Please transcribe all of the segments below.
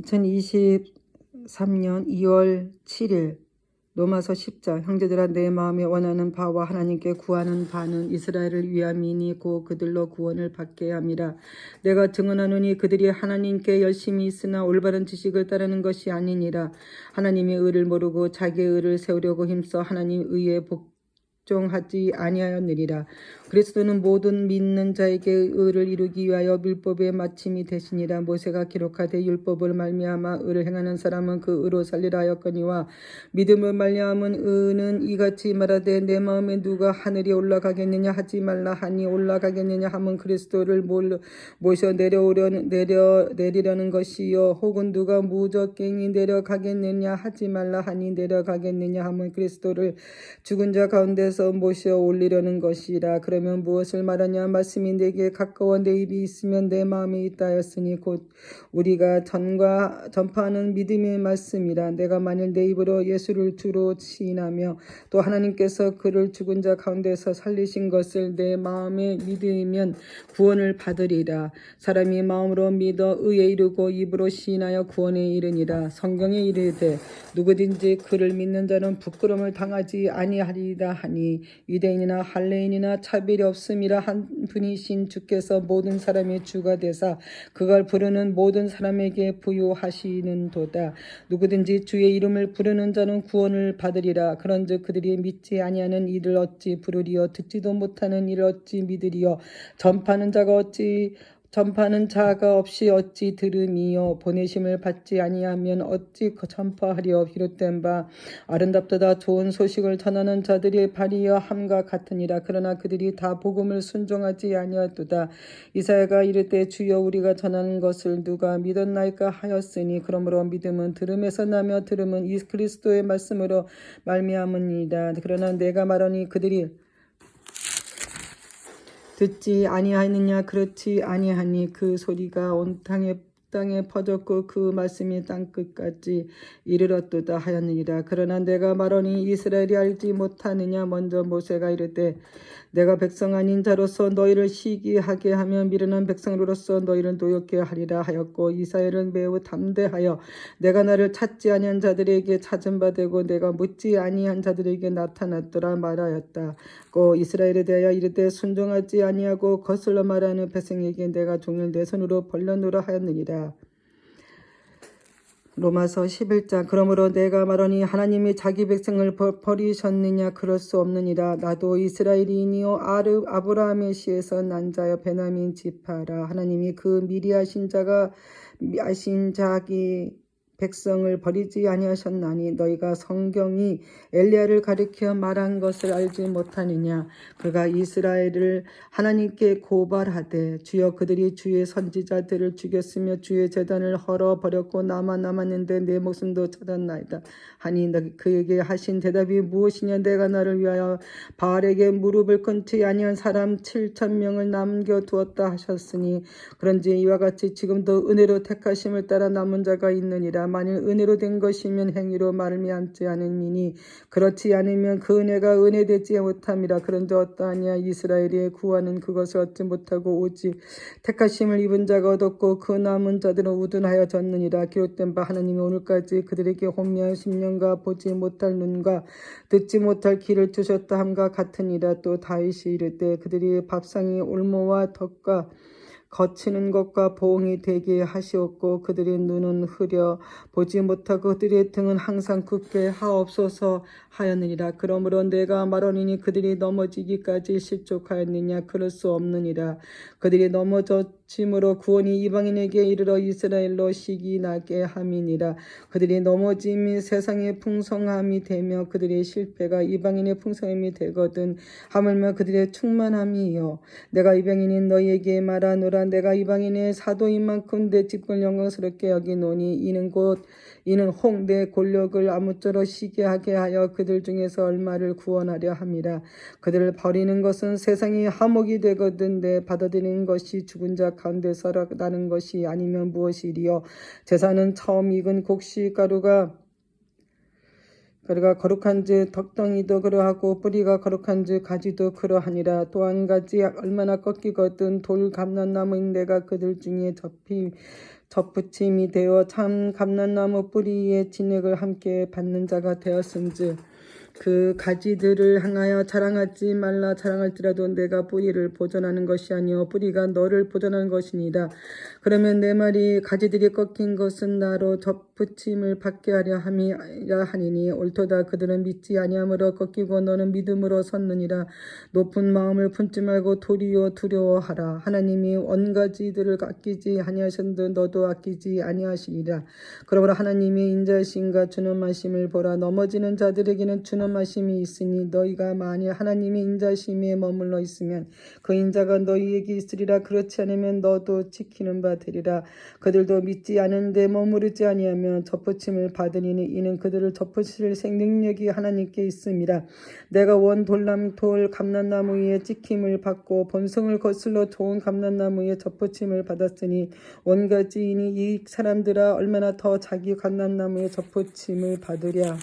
2023년 2월 7일 로마서 10장 형제들아 내 마음에 원하는 바와 하나님께 구하는 바는 이스라엘을 위함이니 고 그들로 구원을 받게 함이라. 내가 증언하노니 그들이 하나님께 열심히 있으나 올바른 지식을 따르는 것이 아니니라. 하나님의 의를 모르고 자기의 의를 세우려고 힘써 하나님 의에 복 종하지 아니하였느니라 그리스도는 모든 믿는 자에게 의를 이루기 위하여 율법의 마침이 되시니라. 모세가 기록하되 율법을 말미암아 의를 행하는 사람은 그 의로 살리라 하였거니와 믿음을 말미암은 의는 이같이 말하되 내 마음에 누가 하늘이 올라가겠느냐 하지 말라 하니 올라가겠느냐 하면 그리스도를 몰- 모셔 내려오려는 내려 내리려는 것이요. 혹은 누가 무적갱이 내려가겠느냐 하지 말라 하니 내려가겠느냐 하면 그리스도를 죽은 자 가운데서 모셔 올리려는 것이라. 그러 면 무엇을 말하냐? 말씀이 내게 가까워 내 입이 있으면 내 마음에 있다 하였으니 곧 우리가 전과 전파하는 믿음의 말씀이라. 내가 만일 내 입으로 예수를 주로 시인하며 또 하나님께서 그를 죽은 자 가운데서 살리신 것을 내 마음에 믿으면 구원을 받으리라. 사람이 마음으로 믿어 의에 이르고 입으로 시인하여 구원에 이르니라. 성경에 이르되 누구든지 그를 믿는 자는 부끄러움을 당하지 아니하리라 하니 유대인이나 할례인이나 차 별이 없음이라 한 분이신 주께서 모든 사람의 주가 되사 그걸 부르는 모든 사람에게 부유하시는 도다. 누구든지 주의 이름을 부르는 자는 구원을 받으리라. 그런즉 그들이 믿지 아니하는 이를 어찌 부르리요? 듣지도 못하는 이를 어찌 믿으리요? 전파하는 자가 어찌 전파하는 자가 없이 어찌 들음이요? 보내심을 받지 아니하면 어찌 그 전파하리요? 비롯된 바 아름답도다 좋은 소식을 전하는 자들이 발이여 함과 같으니라. 그러나 그들이 다 복음을 순종하지 아니하도다. 이사야가 이르되 주여 우리가 전하는 것을 누가 믿었나이까 하였으니 그러므로 믿음은 들음에서 나며 들음은 이 그리스도의 말씀으로 말미암으니이다. 그러나 내가 말하니 그들이 듣지 아니하느냐 그렇지 아니하니 그 소리가 온 땅에 땅에 퍼졌고 그 말씀이 땅 끝까지 이르렀도다 하였느니라 그러나 내가 말하니 이스라엘이 알지 못하느냐 먼저 모세가 이르되 내가 백성 아닌 자로서 너희를 시기하게 하며 미련한 백성으로서 너희를 노엽게 하리라 하였고 이스라엘은 매우 담대하여 내가 나를 찾지 아니한 자들에게 찾은 바 되고 내가 묻지 아니한 자들에게 나타났더라 말하였다. 고 이스라엘에 대하여 이르되 순종하지 아니하고 거슬러 말하는 백성에게 내가 종일 내 손으로 벌려놓으라 하였느니라. 로마서 11장 그러므로 내가 말하니 하나님이 자기 백성을 버- 버리셨느냐? 그럴 수 없느니라. 나도 이스라엘이니요 아르 아브라함의 시에서 난 자여 베냐민 지파라. 하나님이 그 미리 하신 자가 하신 자기 백성을 버리지 아니하셨나니 너희가 성경이 엘리야를 가리켜 말한 것을 알지 못하느냐? 그가 이스라엘을 하나님께 고발하되 주여 그들이 주의 선지자들을 죽였으며 주의 재단을 헐어 버렸고 나만 남았는데 내 목숨도 찾았나이다. 하니 너- 그에게 하신 대답이 무엇이냐? 내가 나를 위하여 바알에게 무릎을 꿇지 아니한 사람 7천 명을 남겨 두었다 하셨으니 그런지 이와 같이 지금도 은혜로 택하심을 따라 남은 자가 있느니라 만일 은혜로 된 것이면 행위로 말미암지 않으니 그렇지 않으면 그 은혜가 은혜되지 못함이라. 그런데 어떠하냐? 이스라엘의 구하는 그것을 얻지 못하고 오직 택하심을 입은 자가 얻었고 그 남은 자들은 우둔하여 졌느니라. 기록된 바 하나님이 오늘까지 그들에게 혼미한 심령과 보지 못할 눈과 듣지 못할 귀를 주셨다 함과 같으니라. 또 다윗이 이르되 그들이 밥상이 올모와 덕과 거치는 것과 보응이 되게 하시었고 그들의 눈은 흐려 보지 못하고 그들의 등은 항상 굽게 하옵소서 하였느니라. 그러므로 내가 말하노니 그들이 넘어지기까지 실족하였느냐? 그럴 수 없느니라. 그들이 넘어 졌으므로 구원이 이방인에게 이르러 이스라엘로 시기 나게 함이니라. 그들이 넘어짐이 세상의 풍성함이 되며 그들의 실패가 이방인의 풍성함이 되거든 하물며 그들의 충만함이요 내가 이방인인 너희에게 말하노라. 내가 이방인의 사도인 만큼 내 집을 영광스럽게 여기노니 이는 곧 이는 혹내 권력을 아무쪼록 시게 하게 하여 그들 중에서 얼마를 구원하려 함이라. 그들을 버리는 것은 세상이 하목이 되거든 내 받아들이는 것이 죽은 자 가운데서 나는 것이 아니면 무엇이리요? 제사는 처음 익은 곡식 가루가 가루가 거룩한즉 덕덩이도 그러하고 뿌리가 거룩한즉 가지도 그러하니라. 또한 가지 얼마나 꺾이거든 돌 감난 나무인 내가 그들 중에 접히 접붙임이 되어 참 감람나무 뿌리의 진액을 함께 받는 자가 되었은즉 그 가지들을 향하여 자랑하지 말라 자랑할지라도 내가 뿌리를 보존하는 것이 아니요 뿌리가 너를 보존하는 것이니라 그러면 내 말이 가지들이 꺾인 것은 나로 접 붙임을 받게 하려 함이라 하니니 옳도다. 그들은 믿지 아니함으로 꺾이고 너는 믿음으로 섰느니라. 높은 마음을 품지 말고 도리어 두려워하라. 하나님이 원가지들을 아끼지 아니하신듯 너도 아끼지 아니하시리라. 그러므로 하나님이 인자하심과 준엄하심을 보라. 넘어지는 자들에게는 준엄하심이 있으니 너희가 만일 하나님의 인자심에 머물러 있으면 그 인자가 너희에게 있으리라. 그렇지 않으면 너도 지키는 바 되리라. 그들도 믿지 않은데 머무르지 아니하면 접붙임을 받으니 이는 그들을 접붙일 생능력이 하나님께 있음이라. 내가 원 돌람 돌 감람나무 위에 찍힘을 받고 본성을 거슬러 좋은 감람나무에 접붙임을 받았으니 원가지인이 이 사람들아 얼마나 더 자기 감람나무에 접붙임을 받으랴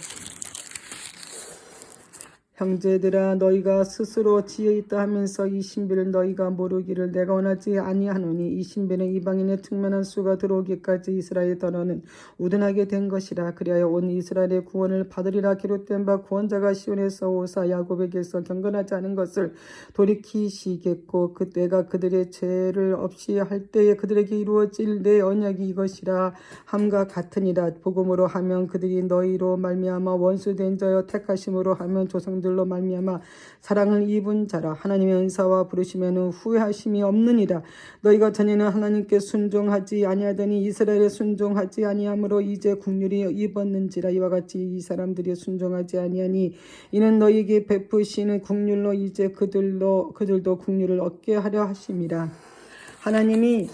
형제들아 너희가 스스로 지혜 있다 하면서 이 신비를 너희가 모르기를 내가 원하지 아니하노니 이 신비는 이방인의 충만한 수가 들어오기까지 이스라엘 더러는 우둔하게 된 것이라. 그리하여 온 이스라엘의 구원을 받으리라 기록된 바 구원자가 시온에서 오사 야곱에게서 경건하지 않은 것을 돌이키시겠고 그때가 그들의 죄를 없이 할 때에 그들에게 이루어질 내 언약이 이것이라. 함과 같으니라. 복음으로 하면 그들이 너희로 말미암아 원수된 자여 택하심으로 하면 조상들 로 말미암아 사랑을 입은 자라. 하나님의 은사와 부르시면은 후회하심이 없느니라. 너희가 전에는 하나님께 순종하지 아니하더니 이스라엘에 순종하지 아니하므로 이제 국률이 입었는지라. 이와 같이 이 사람들이 순종하지 아니하니 이는 너희에게 베푸시는 국률로 이제 그들로 그들도 국률을 얻게 하려 하심이라. 하나님이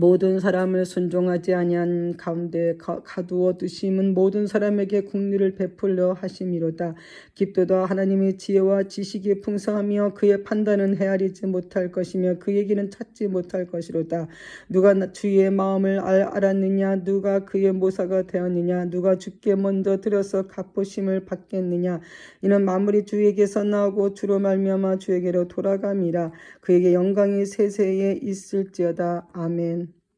모든 사람을 순종하지 아니한 가운데 가- 가두어 두심은 모든 사람에게 국리를 베풀려 하심이로다. 깊도다 하나님의 지혜와 지식이 풍성하며 그의 판단은 헤아리지 못할 것이며 그 얘기는 찾지 못할 것이로다. 누가 나- 주의 마음을 알, 알았느냐 누가 그의 모사가 되었느냐 누가 주께 먼저 들여서 갚으심을 받겠느냐 이는 만물이 주에게서 나오고 주로 말미암아 주에게로 돌아감이라 그에게 영광이 세세에 있을지어다 아멘.